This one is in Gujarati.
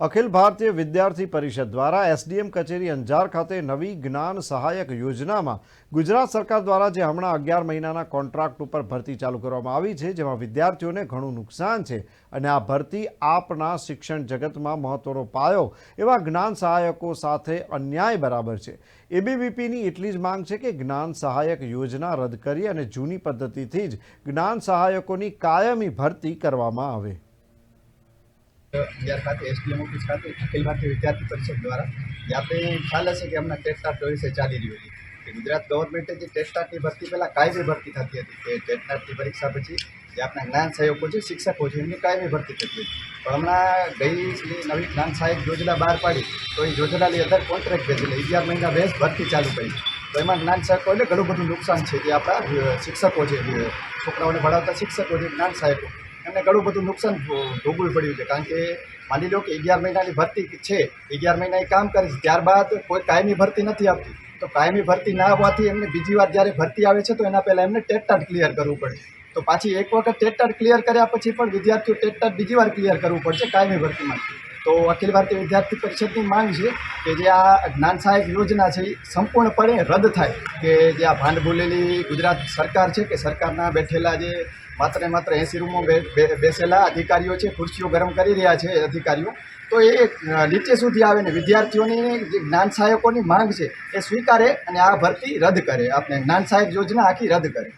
અખિલ ભારતીય વિદ્યાર્થી પરિષદ દ્વારા એસડીએમ કચેરી અંજાર ખાતે નવી જ્ઞાન સહાયક યોજનામાં ગુજરાત સરકાર દ્વારા જે હમણાં અગિયાર મહિનાના કોન્ટ્રાક્ટ ઉપર ભરતી ચાલુ કરવામાં આવી છે, જેમાં વિદ્યાર્થીઓને ઘણું નુકસાન છે અને આ ભરતી આપના શિક્ષણ જગતમાં મહત્વનો પાયો એવા જ્ઞાન સહાયકો સાથે અન્યાય બરાબર છે. એબીવીપીની એટલી જ માંગ છે કે જ્ઞાન સહાયક યોજના રદ કરી અને જૂની પદ્ધતિથી જ જ્ઞાન સહાયકોની કાયમી ભરતી કરવામાં આવે. અંજાર ખાતે એસડીએમ ઓફિસ ખાતે અખિલ ભારતીય વિદ્યાર્થી પરિષદ દ્વારા. જે આપણે ખ્યાલ હશે કે હમણાં ટેટટાટ ચોવીસે ચાલી રહ્યું હતી કે ગુજરાત ગવર્મેન્ટે જે ટેટટાટની ભરતી પહેલાં કાયમી ભરતી થતી હતી. કે ટેટટાટની પરીક્ષા પછી જે આપણા જ્ઞાન સહાયકો છે, શિક્ષકો છે, એમની કાયમી ભરતી થતી હતી. પણ હમણાં ગઈ નવી જ્ઞાન સહાયક યોજના બહાર પાડી, તો એ યોજનાની અંદર કોન્ટ્રાક્ટ બેઝ એટલે અગિયાર મહિના બેસ ભરતી ચાલુ કરી. તો એમાં જ્ઞાન સહાયકો એટલે ઘણું બધું નુકસાન છે જે આપણા શિક્ષકો છે છોકરાઓને ભણાવતા શિક્ષકો છે, જ્ઞાન સહાયકો. એમને ઘણું બધું નુકસાન ભોગવવું પડ્યું છે. કારણ કે માની લો કે અગિયાર મહિનાની ભરતી છે, અગિયાર મહિના એ કામ કરે છે, ત્યારબાદ કોઈ કાયમી ભરતી નથી આવતી. તો કાયમી ભરતી ના હોવાથી એમને બીજી વાર જ્યારે ભરતી આવે છે તો એના પહેલાં એમને ટેટટાટ ક્લિયર કરવું પડે. તો પાછી એક વખત ટેટટાટ ક્લિયર કર્યા પછી પણ વિદ્યાર્થીઓ ટેટટાટ બીજી વાર ક્લિયર કરવું પડશે કાયમી ભરતીમાં તો અખિલ ભારતીય વિદ્યાર્થી પરિષદની માંગ છે કે જે આ જ્ઞાન સહાયક યોજના છે, એ સંપૂર્ણપણે રદ થાય. કે જે આ ભાંડ ભૂલેલી ગુજરાત સરકાર છે કે સરકારના બેઠેલા જે માત્ર માત્ર એસી રૂમો બે- બે- બેસેલા અધિકારીઓ છે, ખુરશીઓ ગરમ કરી રહ્યા છે અધિકારીઓ, તો એ નીચે સુધી આવે ને વિદ્યાર્થીઓની જે જ્ઞાન સહાયકોની માંગ છે, એ સ્વીકારે અને આ ભરતી રદ કરે. આપણે જ્ઞાન સહાયક યોજના આખી રદ કરે.